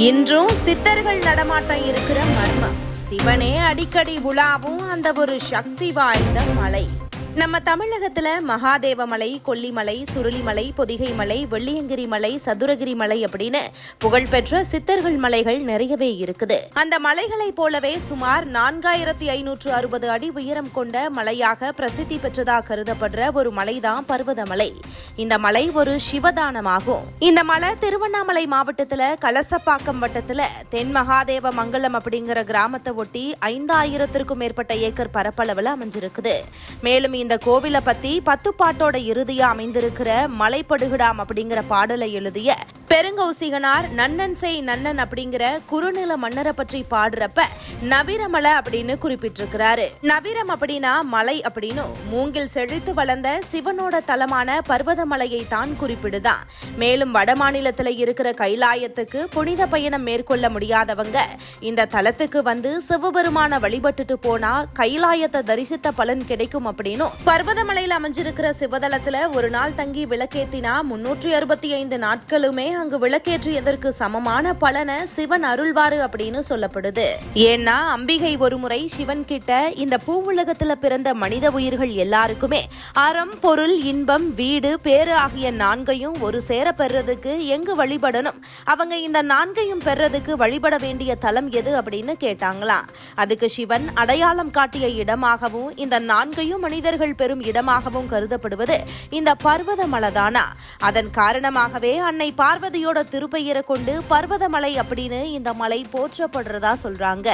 இன்றும் சித்தர்கள் நடமாட்டம் இருக்கிற மர்மம். சிவனே அடிக்கடி உலாவும் அந்த ஒரு சக்தி வாய்ந்த மலை. நம்ம தமிழகத்துல மகாதேவ மலை கொல்லிமலை சுருளிமலை பொதிகை மலை வெள்ளியங்கிரி மலை சதுரகிரி மலை அப்படின்னு புகழ்பெற்ற சித்தர்கள் மலைகள் நிறையவே இருக்குது. அந்த மலைகளைப் போலவே சுமார் நான்காயிரத்தி ஐநூற்று அறுபது அடி உயரம் கொண்ட மலையாக பிரசித்தி பெற்றதாக கருதப்படுற ஒரு மலைதான் பர்வதமலை. இந்த மலை ஒரு சிவதானமாகும். இந்த மலை திருவண்ணாமலை மாவட்டத்துல கலசப்பாக்கம் வட்டத்துல தென் மகாதேவ மங்கலம் அப்படிங்கிற கிராமத்தை ஒட்டி ஐந்தாயிரத்திற்கும் மேற்பட்ட ஏக்கர் பரப்பளவில் அமைஞ்சிருக்குது. மேலும் இந்த கோவிலை பத்தி பத்து பாட்டோட இறுதியா அமைந்திருக்கிற மலைப்படுகிடாம் அப்படிங்கிற பாடலை எழுதிய பெருங்கௌசிகனார் நன்னன் செய் நன்னன் அப்படிங்கிற குறுநில மன்னரை பற்றி பாடுறப்ப நவீரமலை அப்படின்னு குறிப்பிட்டிருக்கிறாரு. நவிரம் அப்படின்னா மலை அப்படின்னு மூங்கில் செழித்து வளர்ந்த சிவனோட தலமான பர்வதமலையை தான் குறிப்பிடுதான் மேலும் வட மாநிலத்தில் இருக்கிற கைலாயத்துக்கு புனித பயணம் மேற்கொள்ள முடியாதவங்க இந்த தலத்துக்கு வந்து சிவபெருமான வழிபட்டுட்டு போனா கைலாயத்தை தரிசித்த பலன் கிடைக்கும் அப்படின்னு பர்வதமலையில் அமைஞ்சிருக்கிற சிவதலத்துல ஒரு நாள் தங்கி விளக்கேத்தினா முன்னூற்றி அறுபத்தி ஐந்து நாட்களுமே அங்கு விளக்கேற்றியதற்கு சமமான பலனை சிவன் அருள்வாரு அப்படின்னு சொல்லப்படுது. ஏன்னா அம்பிகை ஒருமுறை சிவன் கிட்ட இந்த பூவுலகத்துல பிறந்த மனித உயிர்கள் எல்லாருக்குமே அறம் பொருள் இன்பம் வீடு பேரு ஆகிய நான்கையும் ஒரு சேர பெறதுக்கு எங்கு வழிபடணும்? அவங்க இந்த நான்கையும் பெறதுக்கு வழிபட வேண்டிய தலம் எது அப்படின்னு கேட்டாங்களாம். அதுக்கு சிவன் அடையாளம் காட்டிய இடமாகவும் இந்த நான்கையும் மனிதர்கள் பெறும் இடமாகவும் கருதப்படுவது இந்த பர்வத மலதானா? அதன் காரணமாகவே அன்னை பார்வதியோட திருப்பெயரை கொண்டு பர்வதமலை அப்படின்னு இந்த மலை போற்றப்படுறதா சொல்றாங்க.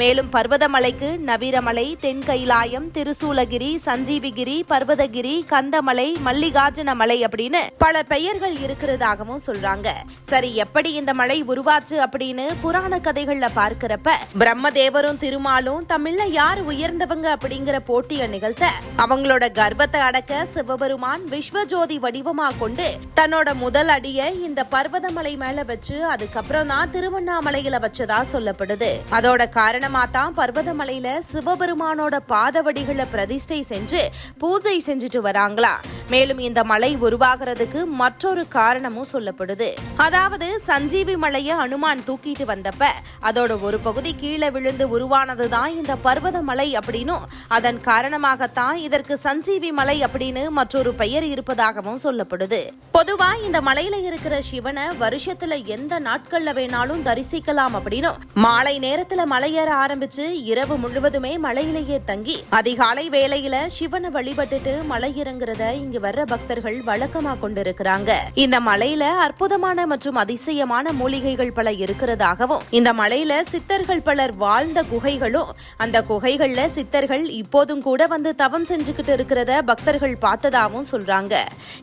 மேலும் பர்வதமலைக்கு நவீரமலை தென் கைலாயம் திருசூலகிரி சஞ்சீவிகிரி பர்வதகிரி கந்தமலை மல்லிகார்ஜுன மலை அப்படின்னு பல பெயர்கள் இருக்கிறதாகவும் சொல்றாங்க. சரி எப்படி இந்த மலை உருவாச்சு அப்படின்னு புராண கதைகள்ல பார்க்கிறப்ப பிரம்மதேவரும் திருமாலும் தமிழ்ல யார் உயர்ந்தவங்க அப்படிங்கிற போட்டியை நிகழ்த்த அவங்களோட கர்வத்தை அடக்க சிவபெருமான் விஸ்வஜோதி வடிவமா கொண்டு தன்னோட முதல் அடிய இந்த பர்வதமலை மேல வச்சு அதுக்கப்புறம் தான் திருவண்ணாமலையில வச்சதா சொல்லப்படுது. அதோட காரணமா தான் பர்வதமலையில சிவபெருமானோட பாதவடிகளை பிரதிஷ்டை செஞ்சு பூஜை செஞ்சுட்டு வராங்களா. மேலும் இந்த மலை உருவாகிறதுக்கு மற்றொரு காரணமும் சொல்லப்படுது. அதாவது சஞ்சீவி மலையை அனுமான் தூக்கிட்டு வந்தப்ப அதோட ஒரு பகுதி கீழே விழுந்து உருவானதுதான் இந்த பர்வத மலை அப்படின்னும் அதன் காரணமாகத்தான் இதற்கு சஞ்சீவி மலை அப்படின்னு மற்றொரு பெயர் இருப்பதாகவும் சொல்லப்படுது. பொதுவா இந்த மலையில இருக்கிற சிவனை வருஷத்துல எந்த நாட்கள்ல வேணாலும் தரிசிக்கலாம் அப்படின்னு மாலை நேரத்துல மலையேற ஆரம்பிச்சு இரவு முழுவதுமே மலையிலேயே தங்கி அதிகாலை வேளையில சிவனை வழிபட்டுட்டு மலை இறங்குறத இங்கு வர்ற பக்தர்கள் வழக்கமா கொண்டிருக்கிறாங்க. இந்த மலையில அற்புதமான மற்றும் அதிசயமான மூலிகைகள் பல இருக்கிறதாகவும் இந்த மலையில சித்தர்கள் பலர் வாழ்ந்த குகைகளும் அந்த குகைகள்ல சித்தர்கள் இப்போதும் கூட வந்து தவம் செஞ்சுக்கிட்டு இருக்கிறத பக்தர்கள் பார்த்ததாவும் சொல்றாங்க.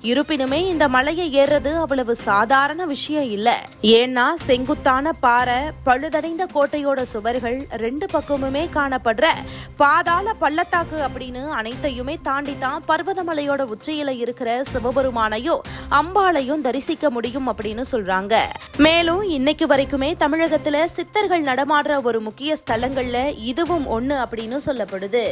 இருப்பினுமே இந்த மலையை ஏறுறது அவ்வளவு சாதாரண சாதாரண விஷயம் இல்ல. ஏன்னா செங்குத்தான பாறை பழுதடைந்த கோட்டையோட சுவர்கள் ரெண்டு பக்கமுமே காணப்படுற பாதாள பள்ளத்தாக்கு அப்படின்னு அனைத்தையுமே தாண்டி தான் பர்வதமலையோட உச்சியில இருக்கிற சிவபெருமானையும் அம்பாளையும் தரிசிக்க முடியும் அப்படின்னு சொல்றாங்க. மேலும் இன்னைக்கு வரைக்குமே தமிழகத்துல சித்தர்கள் நடமாடுற ஒரு முக்கிய ஸ்தலங்கள்ல இதுவும் ஒண்ணு அப்படின்னு சொல்லப்படுது.